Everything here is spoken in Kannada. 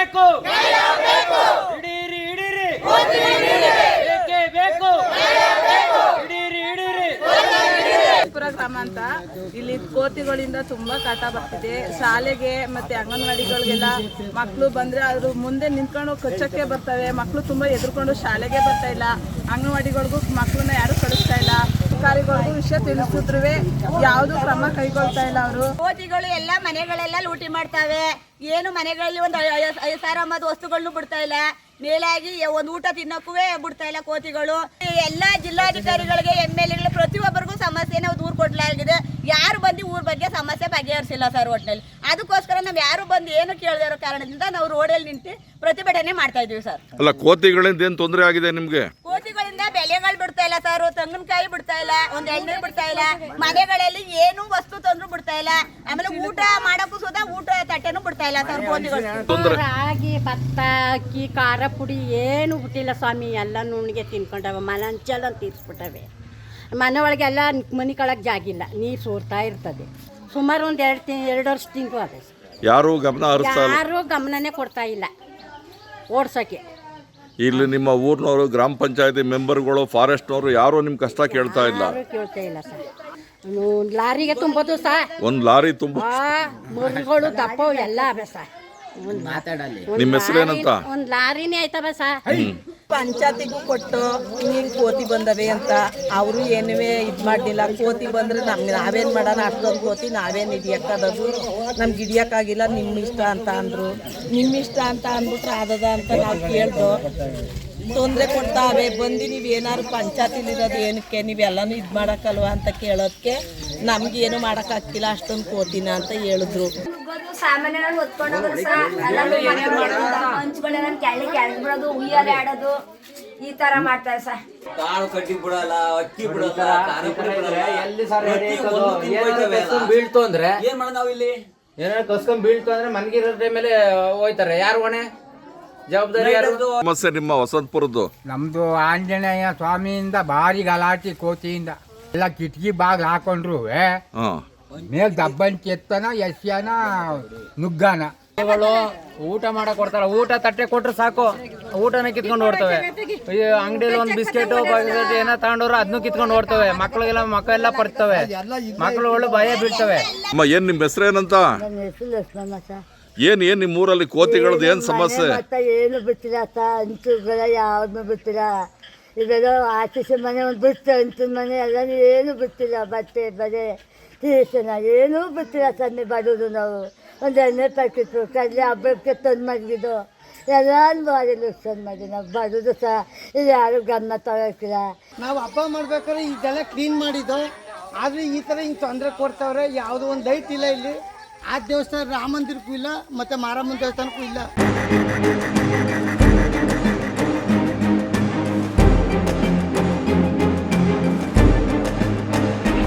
ಬೇಕು ಹಿಡೀರಿ ಹಿಡೀರಿ. ಬೇಕೇ? ಬೇಕು ಹಿಡೀರಿ ಹಿಡೀರಿ. ಪುರ ಗ್ರಾಮ ಅಂತ ಇಲ್ಲಿ ಕೋತಿಗಳಿಂದ ತುಂಬಾ ಕಾಟ ಬರ್ತಿದೆ. ಶಾಲೆಗೆ ಮತ್ತೆ ಅಂಗನವಾಡಿಗಳಿಗೆಲ್ಲ ಮಕ್ಕಳು ಬಂದ್ರೆ ಅದ್ರ ಮುಂದೆ ನಿಂತ್ಕೊಂಡು ಕಚ್ಚಕ್ಕೆ ಬರ್ತವೆ. ಮಕ್ಕಳು ತುಂಬಾ ಎದುರ್ಕೊಂಡು ಶಾಲೆಗೆ ಬರ್ತಾ ಇಲ್ಲ. ಅಂಗನವಾಡಿಗಳಿಗೂ ಮಕ್ಕಳನ್ನ ಯಾರು ಕಳಿಸ್ತಾ ಇಲ್ಲ. ಅಧಿಕಾರಿಗಳಿಗೂ ವಿಷಯ ತಿಳಿಸಿದ್ರು ಯಾವುದು ಕ್ರಮ ಕೈಗೊಳ್ತಾ ಇಲ್ಲ ಅವರು. ಕೋತಿಗಳು ಎಲ್ಲ ಮನೆಗಳೆಲ್ಲ ಲೂಟಿ ಮಾಡ್ತಾವೆ. ಏನು ಮನೆಗಳಲ್ಲಿ ಒಂದು ಐದು ಸಾವಿರ ಅಂಬತ್ತು ವಸ್ತುಗಳನ್ನು ಬಿಡ್ತಾ ಇಲ್ಲ. ಮೇಲಾಗಿ ಒಂದು ಊಟ ತಿನ್ನಕ್ಕೂ ಬಿಡ್ತಾ ಇಲ್ಲ ಕೋತಿಗಳು. ಎಲ್ಲ ಜಿಲ್ಲಾಧಿಕಾರಿಗಳಿಗೆ ಎಂ ಎಲ್ ಎಗಳು ಪ್ರತಿಯೊಬ್ಬರಿಗೂ ಸಮಸ್ಯೆ ನಾವು ದೂರ ಕೊಡ್ಲಾಗಿದೆ. ಯಾರು ಬಂದು ಊರ ಬಗ್ಗೆ ಸಮಸ್ಯೆ ಬಗೆಹರಿಸಿಲ್ಲ ಸರ್ ಒಟ್ಟಿನಲ್ಲಿ ಅದಕ್ಕೋಸ್ಕರ ನಾವು ಯಾರು ಬಂದು ಏನು ಕೇಳದೇ ಇರೋ ಕಾರಣದಿಂದ ನಾವು ರೋಡಲ್ಲಿ ನಿಂತು ಪ್ರತಿಭಟನೆ ಮಾಡ್ತಾ ಇದೀವಿ ಸರ್. ಅಲ್ಲ ಕೋತಿಗಳಿಂದ ಏನು ತೊಂದರೆ ಆಗಿದೆ ನಿಮಗೆ? ಇಲ್ಲ ಸರ್ ತೆಂಗಿನಕಾಯಿ ಬಿಡ್ತಾ ಇಲ್ಲ ಒಂದ್ ಎಣ್ಣೆ ಬಿಡ್ತಾ ಇಲ್ಲ ಮನೆಗಳಲ್ಲಿ ಏನು ವಸ್ತು ತಂದ್ರು ಬಿಡ್ತಾ ಇಲ್ಲ. ಆಮೇಲೆ ಊಟ ಮಾಡಕ್ಕೂ ಸುಧಾ ಊಟ ತಟ್ಟೆನೂ ಬಿಡ್ತಾ ಇಲ್ಲ ಸರ್ ರಾಗಿ ಭತ್ತ ಅಕ್ಕಿ ಖಾರ ಪುಡಿ ಏನು ಬಿಟ್ಟಿಲ್ಲ ಸ್ವಾಮಿ ಎಲ್ಲ ನುಣ್ಣಿಗೆ ತಿನ್ಕೊಂಡವ ಮನಂಚಲ್ಲ ತೀರ್ಸ್ಬಿಟ್ಟವೆ. ಮನೆ ಒಳಗೆಲ್ಲ ಮನೆ ಕಳಕ್ಕೆ ಜಾಗಿಲ್ಲ ನೀರು ಸೋರ್ತಾ ಇರ್ತದೆ. ಸುಮಾರು ಒಂದು ಎರಡು ತಿ ಎರಡು ತಿಂಗಳು ಅದೇ ಯಾರು ಗಮನ ಯಾರು ಗಮನನೇ ಕೊಡ್ತಾ ಇಲ್ಲ. ಓಡ್ಸೋಕ್ಕೆ ಇಲ್ಲಿ ನಿಮ್ಮ ಊರಿನವರು ಗ್ರಾಮ ಪಂಚಾಯತಿ ಮೆಂಬರ್ಗಳು ಫಾರೆಸ್ಟ್ನವರು ಯಾರು ನಿಮ್ಮ ಕಷ್ಟ ಕೇಳ್ತಾ ಇಲ್ಲ. ಯಾರೂ ಕೇಳ್ತಾ ಇಲ್ಲ ಸರ್. ಒಂದು ಲಾರಿಗೆ ತುಂಬೋದು ಸರ್. ಒಂದು ಲಾರಿ ತುಂಬ ಮರಿಗಳು ದಪ್ಪ ಎಲ್ಲ ಅವೆ ಸಾ ನಿಮ್ಮ ಹೆಸರೇನಂತ ಒಂದು ಲಾರಿನೇ ಆಯ್ತವ ಸಾ ಪಂಚಾಯತಿಗೂ ಕೊಟ್ಟು ಹಿಂಗೆ ಕೋತಿ ಬಂದವೆ ಅಂತ ಅವರು ಏನುವೇ ಇದು ಮಾಡಲಿಲ್ಲ. ಕೋತಿ ಬಂದರೆ ನಮ್ಗೆ ನಾವೇನು ಮಾಡೋಣ? ಅಷ್ಟೊಂದು ಕೋತಿ ನಾವೇನು ಹಿಡಿಯೋಕ್ಕದದು ನಮ್ಗೆ ಹಿಡಿಯೋಕ್ಕಾಗಿಲ್ಲ ನಿಮ್ಮ ಇಷ್ಟ ಅಂತ ಅಂದರು. ನಿಮ್ಮ ಇಷ್ಟ ಅಂತ ಅಂದ್ಬಿಟ್ರೆ ಆದದ ಅಂತ ನಾವು ಕೇಳ್ದು. ತೊಂದರೆ ಕೊಡ್ತಾವೆ ಬಂದು ನೀವು ಏನಾದ್ರು ಪಂಚಾಯತಿಲಿರೋದು ಏನಕ್ಕೆ? ನೀವೆಲ್ಲನೂ ಇದು ಮಾಡೋಕ್ಕಲ್ವ ಅಂತ ಕೇಳೋದಕ್ಕೆ ನಮಗೇನು ಏನು ಮಾಡೋಕ್ಕಾಗ್ತಿಲ್ಲ ಅಷ್ಟೊಂದು ಕೋತಿನ ಅಂತ ಹೇಳಿದ್ರು. ಸಹ ಎಲ್ಲಾನು ಮನೆ ಹಂಚ್ಗಳೆಲ್ಲ ಕೆಳಗೆ ಕೆಳಗೆ ಬಿಡೋದು ಉಯ್ಯಾಲೆ ಆಡೋದು ಈ ತರ ಮಾಡ್ತಾರೆ ಸರ್ ಕಾಳು ಕಟ್ಟಿ ಬಿಡಲ್ಲ ಅಕ್ಕಿ ಬಿಡಲ್ಲ ಖಾರ ಪುಡಿ ಬಿಡಲ್ಲ. ಎಲ್ಲಿ ಸರ್. ಬೀಳ್ತು ಅಂದ್ರೆ? ಏನ್ ಮಾಡೋದು ನಾವು ಇಲ್ಲಿ? ಏನಾದ್ರು ಕಸ್ಕೊಂಡ್ ಬೀಳ್ತು ಅಂದ್ರೆ ಮನ್ಗಿರೋ ಮೇಲೆ ಹೋಯ್ತಾರೆ. ಯಾರು ಹೊಣೆ? ಜವಾಬ್ದಾರಿ ಯಾರು? ಸಮಸ್ಯೆ ನಿಮ್ಮ ವಸಂತಪುರದ್ದು. ನಮ್ದು ಆಂಜನೇಯ ಸ್ವಾಮಿಯಿಂದ ಭಾರಿ ಗಲಾಟಿ ಕೋತಿಯಿಂದ. ಎಲ್ಲ ಕಿಟಕಿ ಬಾಗ್ಲು ಹಾಕೊಂಡ್ರು ಹಾಂ. ಮೇಲ್ ದಬ್ಬನ್ ಕೆತ್ತನ ಎಸ್ಯಾನ ನುಗ್ಗಾನ. ಇವಳು ಊಟ ಮಾಡಕ್ ಕೊಡ್ತಾರ ಊಟ ತಟ್ಟೆ ಕೊಟ್ರೆ ಸಾಕು. ಊಟನ ಕಿತ್ಕೊಂಡು ಓಡ್ತವೆ. ಈ ಅಂಗಡಿಯಲ್ಲಿ ಒಂದು ಬಿಸ್ಕೆಟ್ ಏನೋ ತಗೊಂಡವ್ರು ಅದನ್ನು ಕಿತ್ಕೊಂಡು ಓಡ್ತವೆ. ಮಕ್ಕಳಿಗೆಲ್ಲ ಮಕ್ಕಳೆಲ್ಲ ಪಡ್ತವೆ ಮಕ್ಕಳುಗಳು ಭಯ ಬೀಳ್ತವೆ. ಅಮ್ಮ ಏನ್ ನಿಮ್ಮ ನನ್ನ ಹೆಸರು ಲಕ್ಷ್ಮಮ್ಮ ಸರ್ ಏನು ಏನು ನಿಮ್ಮ ಊರಲ್ಲಿ ಕೋತಿಗಳದ್ದು? ಏನ್ ಸಮಸ್ಯೆ? ಏನು ಬಿಟ್ಟಿಲ್ಲ ಅಂಚುಗಳ ಯಾವ್ದು ಬಿಟ್ಟಿಲ್ಲ. ಇದೆಲ್ಲ ಆಚೀಸ ಮನೆ ಒಂದು ಬಿಟ್ಟು ಅಂತ ಮನೆ ಎಲ್ಲ ಏನು ಬಿಟ್ಟಿಲ್ಲ ಬಟ್ಟೆ, ಬರೆ ಟೀಶನ ಏನೂ ಬಿಟ್ಟಿಲ್ಲ ಸನ್ನೆ ಬಡೋದು ನಾವು. ಒಂದು ಎಣ್ಣೆ ಪ್ಯಾಕೆಟು ಕಡಲೆ ಹಬ್ಬಕ್ಕೆ ತಂದು ಮಡಗಿದ್ದು. ಎಲ್ಲ ಬಾರಿ ಲುಕ್ಸಾನ್ ಮಾಡಿ ನಾವು ಬಡೋದು ಸಹ ಇದು ಯಾರು ಗಮನ ತಗೋಕಿಲ್ಲ ನಾವು ಹಬ್ಬ ಮಾಡ್ಬೇಕಾದ್ರೆ ಇದೆಲ್ಲ ಕ್ಲೀನ್ ಮಾಡಿದ್ದು. ಆದರೆ ಈ ಥರ ಹಿಂಗೆ ತೊಂದರೆ ಕೊಡ್ತಾವ್ರೆ, ಯಾವುದೋ ಒಂದು ಲೈಟ್ ಇಲ್ಲ ಇಲ್ಲಿ. ಆ ದೇವಸ್ಥಾನ ರಾಮ ಮಂದಿರಕ್ಕೂ ಇಲ್ಲ, ಮತ್ತು ಮಾರಮ್ಮನ ದೇವಸ್ಥಾನಕ್ಕೂ ಇಲ್ಲ.